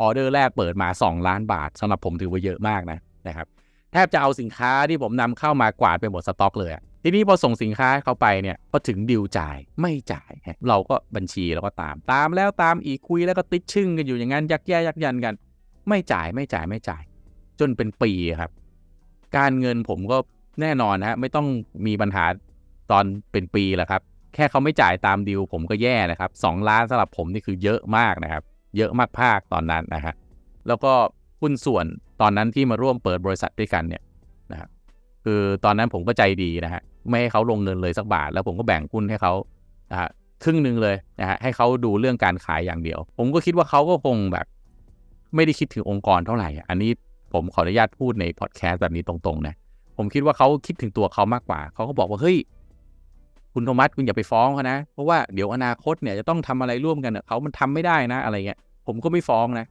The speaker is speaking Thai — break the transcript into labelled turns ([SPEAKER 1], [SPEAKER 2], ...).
[SPEAKER 1] ออเดอร์แรกเปิดมา 2 ล้านบาทสำหรับผมถือว่าเยอะมากนะนะครับแทบจะเอาสินค้าที่ผมนำเข้ามากวาดไปหมดสต็อกเลยทีนี้พอส่งสินค้าให้เขาไปเนี่ยพอถึงดิวจ่ายไม่จ่าย เราก็บัญชีเราก็ตาม ตามแล้วตามอีกคุยแล้วก็ติดชึ่งกันอยู่อย่างนั้นยักแย่ยักยันกัน ไม่จ่ายไม่จ่ายไม่จ่าย จนเป็นปีครับ การเงินผมก็แน่นอนฮะไม่ต้องมีปัญหาตอนเป็นปีแหละครับ แค่เขาไม่จ่ายตามดีลผมก็แย่นะครับสองล้านสำหรับผมนี่คือเยอะมากนะครับ เยอะมากภาคตอนนั้นนะฮะแล้วก็หุ้นส่วนตอนนั้นที่มาร่วมเปิดบริษัทด้วยกันเนี่ยนะครับคือตอนนั้นผมก็ใจดีนะฮะไม่ให้เขาลงเงินเลยสักบาท แล้วผมก็แบ่งหุ้นให้เขานะฮะครึ่งหนึ่งเลยนะฮะให้เขาดูเรื่องการขายอย่างเดียว ผมก็คิดว่าเขาก็คงแบบ ไม่ได้คิดถึงองค์กรเท่าไหร่ อันนี้ผมขออนุญาตพูดในพอดแคสต์แบบนี้ตรงๆนะผมคิดว่าเขาคิดถึงตัวเขามากกว่าเขาก็บอกว่าเฮ้ยคุณโทมัสคุณอย่าไปฟ้องเขานะ เพราะว่าเดี๋ยวอนาคตเนี่ยจะต้องทำอะไรร่วมกันเขามันทำไม่ได้นะอะไรเงี้ย ผมก็ไม่ฟ้องนะ